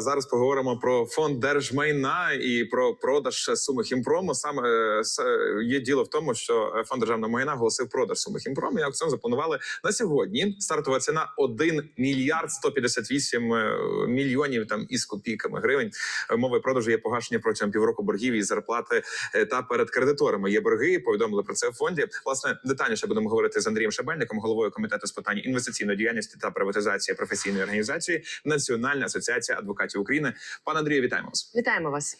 Зараз поговоримо про фонд держмайна і про продаж суми хімпрому. Саме е, е, є діло в тому, що е, фонд державного майна оголосив продаж суми хімпрому. І аукціон запланували на сьогодні. Стартова ціна 1 мільярд 158 е, мільйонів там із копійками гривень. Умови продажу є погашення протягом півроку боргів і зарплати та перед кредиторами. Є борги. Повідомили про це в фонді. Власне детальніше будемо говорити з Андрієм Шабельником, головою комітету з питань інвестиційної діяльності та приватизації професійної організації Національна асоціація адвокатів України. Пане Андрію, вітаємо вас. Вітаємо вас,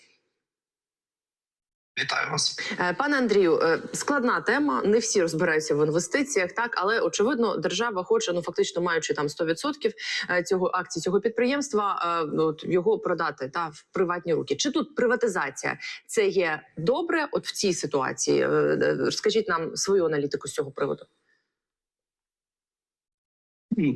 Вітаю вас. Е, пане Андрію. е, Складна тема. Не всі розбираються в інвестиціях, так але очевидно, держава хоче, ну фактично маючи там 100% е, цього акцій цього підприємства, ну, от його продати та в приватні руки. Чи тут приватизація це є добре? От в цій ситуації скажіть нам свою аналітику з цього приводу.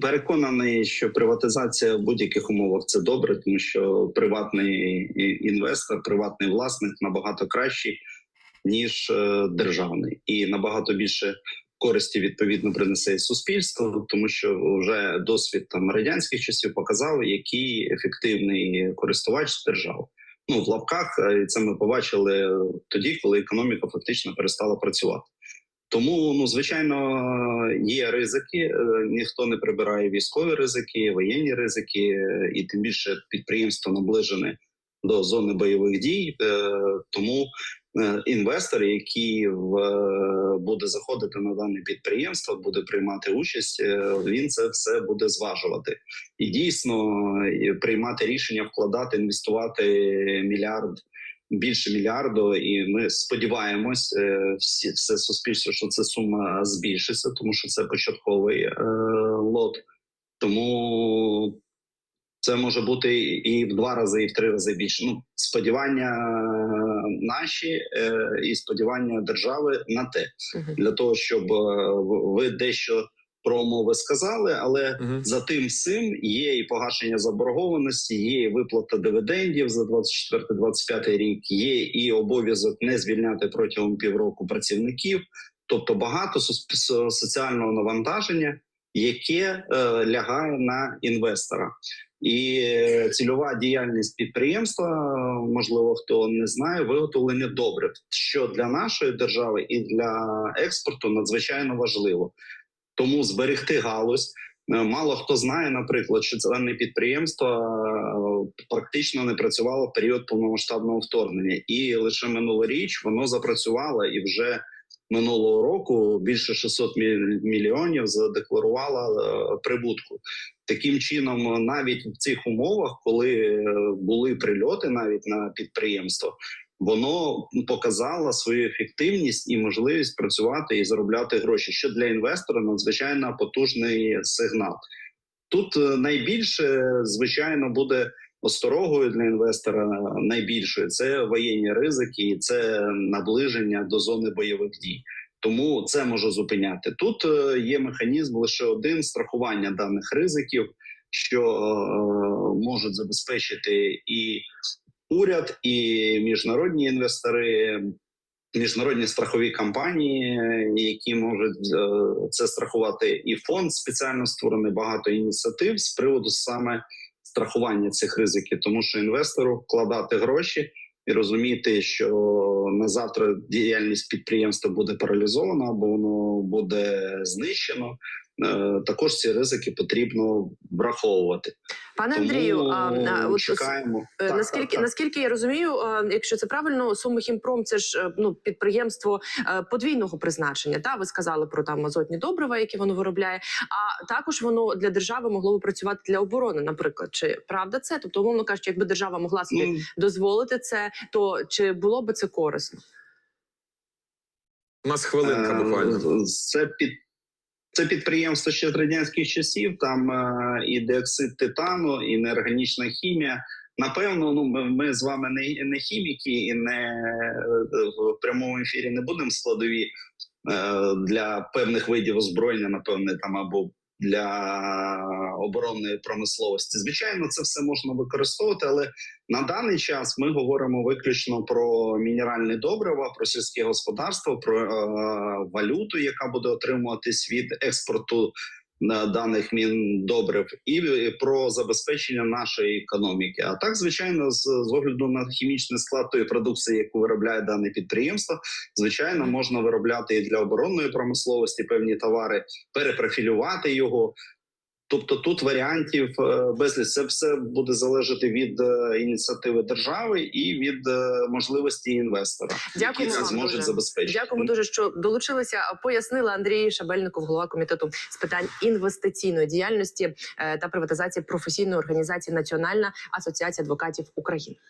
Переконаний, що приватизація в будь-яких умовах це добре, тому що приватний інвестор, приватний власник набагато кращий ніж е, державний, і набагато більше користі відповідно принесе і суспільство, тому що вже досвід там радянських часів показав, який ефективний користувач держава. Ну в лапках е, це ми побачили тоді, коли економіка фактично перестала працювати. Тому, ну звичайно, є ризики. е, Ніхто не прибирає військові ризики, воєнні ризики, і тим більше підприємство наближене до зони бойових дій. Е, Тому е, інвестор, який буде заходити на дане підприємство, буде приймати участь, він це все буде зважувати і дійсно приймати рішення вкладати, інвестувати мільярд більше мільярду, і ми сподіваємось, е, всі все суспільство, що ця сума збільшиться, тому що це початковий е, лот. Тому це може бути і в два рази, і в три рази більше. Ну, сподівання е, наші е, і сподівання держави на те, для того, щоб е, ви дещо про умови сказали, але Мгм. за тим всім є і погашення заборгованості, є і виплата дивідендів за 24-25 рік, є і обов'язок не звільняти протягом півроку працівників, тобто багато соціального навантаження, яке е, лягає на інвестора. І е, цільова діяльність підприємства, можливо, хто не знає, виготовлення добрив, що для нашої держави і для експорту надзвичайно важливо. Тому зберегти галузь. Е, Мало хто знає, наприклад, що це підприємство практично не працювало в період повномасштабного вторгнення, і лише минулоріч воно запрацювало і вже минулого року більше 600 міль- мільйонів задекларувало е, прибутку. Таким чином, навіть в цих умовах, коли е, були прильоти навіть на підприємство, воно показало свою ефективність і можливість працювати і заробляти гроші, що для інвестора надзвичайно потужний сигнал. Тут е, найбільше, звичайно, буде осторогою для інвестора найбільшою це воєнні ризики, це наближення до зони бойових дій. Тому це може зупиняти. Тут е, є механізм лише один страхування даних ризиків, що е, можуть забезпечити і уряд, і міжнародні інвестори, міжнародні страхові компанії, які можуть е, це страхувати, і фонд спеціально створений багато ініціатив з приводу саме страхування цих ризиків, тому що інвестору вкладати гроші. І розуміти, що на завтра діяльність підприємства буде паралізована або воно буде знищено. Е, Також ці ризики потрібно враховувати. Пане Андрію, а, а от чекаємо. Е, Так, наскільки так, так. наскільки я розумію, е, якщо це правильно, Суми Хімпром це ж е, ну підприємство е, подвійного призначення. Та ви сказали про там азотні добрива, які воно виробляє. А також воно для держави могло би працювати для оборони, наприклад. Чи правда це? Тобто, умовно кажучи, якби держава могла собі Ну, дозволити це, то чи було би це корисно? У нас хвилинка Е, буквально. Це під це підприємство ще з радянських часів. Там е, і диоксид титану, і неорганічна хімія. Напевно, ну ми, ми з вами не, не хіміки, і не е, в прямому ефірі не будемо складові е, для певних видів озброєння, напевне, там або для оборонної промисловості. Звичайно, це все можна використовувати, але на даний час ми говоримо виключно про мінеральне добрива, про сільське господарство, про е, валюту, яка буде отримуватись від експорту даних міндобрив і про забезпечення нашої економіки. А так, звичайно, з, з огляду на хімічний склад тої продукції, яку виробляє дане підприємство, звичайно, можна виробляти і для оборонної промисловості певні товари, перепрофілювати його. Тобто тут варіантів е, безліч. Це все буде залежати від е, ініціативи держави і від е, можливості інвестора, Дякую які це зможуть забезпечити. Дякую дуже, що долучилися. Пояснила Андрій Шабельников, голова комітету з питань інвестиційної діяльності та приватизації професійної організації Національна асоціація адвокатів України.